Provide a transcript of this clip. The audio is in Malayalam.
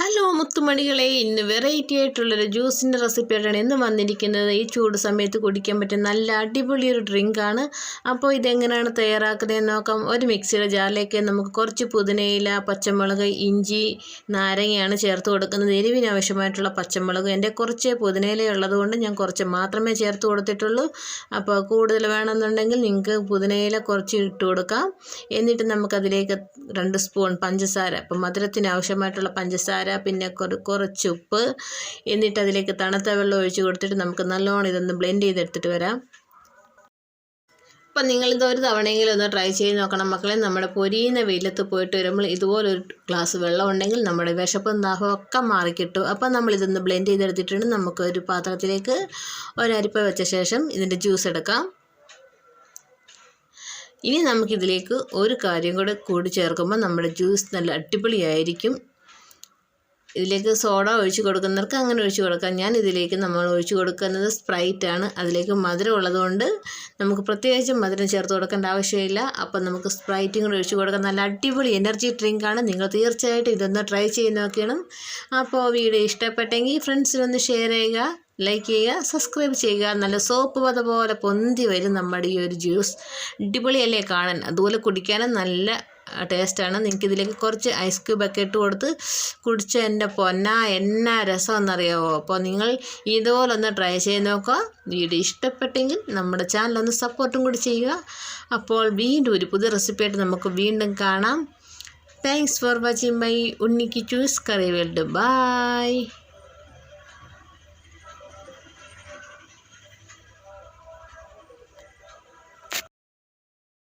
ഹലോ മുത്തുമണികളെ ഇന്ന് വെറൈറ്റി ആയിട്ടുള്ളൊരു ജ്യൂസിന്റെ റെസിപ്പിയായിട്ടാണ് ഇന്ന് വന്നിരിക്കുന്നത്. ഈ ചൂട് സമയത്ത് കുടിക്കാൻ പറ്റിയ നല്ല അടിപൊളി ഒരു ഡ്രിങ്കാണ് അപ്പോൾ ഇതെങ്ങനെയാണ് തയ്യാറാക്കുന്നതെന്ന് നോക്കാം. ഒരു മിക്സിയുടെ ജാറിലേക്ക് നമുക്ക് കുറച്ച് പുതിനയില പച്ചമുളക് ഇഞ്ചി നാരങ്ങയാണ് ചേർത്ത് കൊടുക്കുന്നത്. എരിവിന് ആവശ്യമായിട്ടുള്ള പച്ചമുളക്. എന്റെ കുറച്ച് പുതിനയില ഉള്ളതുകൊണ്ട് ഞാൻ കുറച്ച് മാത്രമേ ചേർത്ത് കൊടുത്തിട്ടുള്ളൂ. അപ്പോൾ കൂടുതൽ വേണമെന്നുണ്ടെങ്കിൽ നിങ്ങൾക്ക് പുതിനയില കുറച്ച് ഇട്ട് കൊടുക്കാം. എന്നിട്ട് നമുക്കതിലേക്ക് രണ്ട് സ്പൂൺ പഞ്ചസാര. അപ്പം മധുരത്തിന് ആവശ്യമായിട്ടുള്ള പഞ്ചസാര പിന്നെ കുറച്ച് ഉപ്പ്. എന്നിട്ട് അതിലേക്ക് തണുത്ത വെള്ളം ഒഴിച്ച് കൊടുത്തിട്ട് നമുക്ക് നല്ലോണം ഇതൊന്ന് ബ്ലെൻഡ് ചെയ്തെടുത്തിട്ട് വരാം. അപ്പം നിങ്ങളിത് ഒരു തവണയെങ്കിലും ഒന്ന് ട്രൈ ചെയ്ത് നോക്കണം മക്കളെ. നമ്മുടെ പൊരിയുന്ന വെയിലത്ത് പോയിട്ട് വരുമ്പോൾ ഇതുപോലൊരു ഗ്ലാസ് വെള്ളം ഉണ്ടെങ്കിൽ നമ്മുടെ വിശപ്പും ദാഹവും ഒക്കെ മാറിക്കിട്ടും. അപ്പം നമ്മളിതൊന്ന് ബ്ലെൻഡ് ചെയ്തെടുത്തിട്ടുണ്ട്. നമുക്ക് ഒരു പാത്രത്തിലേക്ക് ഒരരിപ്പ വെച്ച ശേഷം ഇതിന്റെ ജ്യൂസ് എടുക്കാം. ഇനി നമുക്കിതിലേക്ക് ഒരു കാര്യം കൂടെ കൂടി ചേർക്കുമ്പോൾ നമ്മുടെ ജ്യൂസ് നല്ല അടിപൊളിയായിരിക്കും. ഇതിലേക്ക് സോഡ ഒഴിച്ച് കൊടുക്കുന്നവർക്ക് അങ്ങനെ ഒഴിച്ച് കൊടുക്കാം. ഞാൻ ഇതിലേക്ക് നമ്മൾ ഒഴിച്ച് കൊടുക്കുന്നത് സ്പ്രൈറ്റ് ആണ്. അതിലേക്ക് മധുരം ഉള്ളതുകൊണ്ട് നമുക്ക് പ്രത്യേകിച്ചും മധുരം ചേർത്ത് കൊടുക്കേണ്ട ആവശ്യമില്ല. അപ്പം നമുക്ക് സ്പ്രൈറ്റും കൂടെ ഒഴിച്ച് കൊടുക്കാം. നല്ല അടിപൊളി എനർജി ഡ്രിങ്കാണ് നിങ്ങൾ തീർച്ചയായിട്ടും ഇതൊന്ന് ട്രൈ ചെയ്ത് നോക്കണം. അപ്പോൾ വീഡിയോ ഇഷ്ടപ്പെട്ടെങ്കിൽ ഫ്രണ്ട്സിനൊന്ന് ഷെയർ ചെയ്യുക ലൈക്ക് ചെയ്യുക സബ്സ്ക്രൈബ് ചെയ്യുക. നല്ല സോപ്പ് പത പോലെ പൊന്തി വരും നമ്മുടെ ഈ ഒരു ജ്യൂസ് അടിപൊളിയല്ലേ കാണാൻ? അതുപോലെ കുടിക്കാനും നല്ല ടേസ്റ്റാണ്. നിങ്ങൾക്ക് ഇതിലേക്ക് കുറച്ച് ഐസ് ക്യൂബൊക്കെ ഇട്ട് കൊടുത്ത് കുടിച്ച എന്റെ പൊന്ന എന്ന എന്നാ എന്നറിയാവോ? അപ്പോൾ നിങ്ങൾ ഇതുപോലെ ഒന്ന് ട്രൈ ചെയ്ത് നോക്കുക. വീഡിയോ ഇഷ്ടപ്പെട്ടെങ്കിൽ നമ്മുടെ ചാനൽ ഒന്ന് സപ്പോർട്ടും കൂടി ചെയ്യുക. അപ്പോൾ വീണ്ടും ഒരു പുതിയ റെസിപ്പിയായിട്ട് നമുക്ക് വീണ്ടും കാണാം. താങ്ക്സ് ഫോർ വാച്ചിങ് മൈ ഉണ്ണിക്ക് ചൂസ് കറി വേൾഡ് ബൈ